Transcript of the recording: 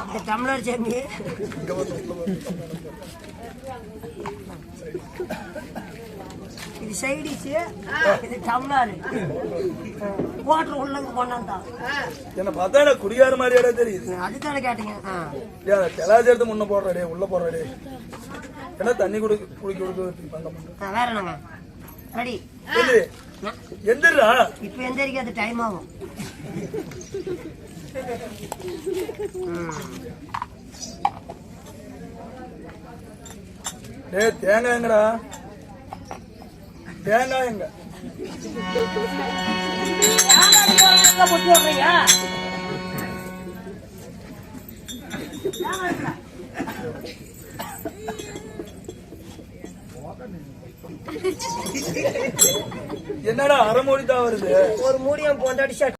இந்த டம்ளர் சாமி இது சைடிஷ் இது டம்ளர் குவாட்டர் உள்ளங்க கொண்டாந்தா. என்ன பார்த்தா எனக்கு குடியார மாதிரியாடா தெரியுது. அதுதானே கேட்டீங்க. அந்த கலாச்சாரத்தை முன்ன போடுறடே உள்ள போடுறடே. என்ன தண்ணி குடி குடிக்க கொடுக்க பங்கம் ஆ, வேற என்னங்க? ரெடி. எந்திரா இப்போ எந்திரிக்க அது டைம் ஆகும். ம். தேங்காய் எங்கடா? தேங்காய் எங்க? என்னடா அரை மொழி தான் வருது? ஒரு மூடியம் பொண்டாடி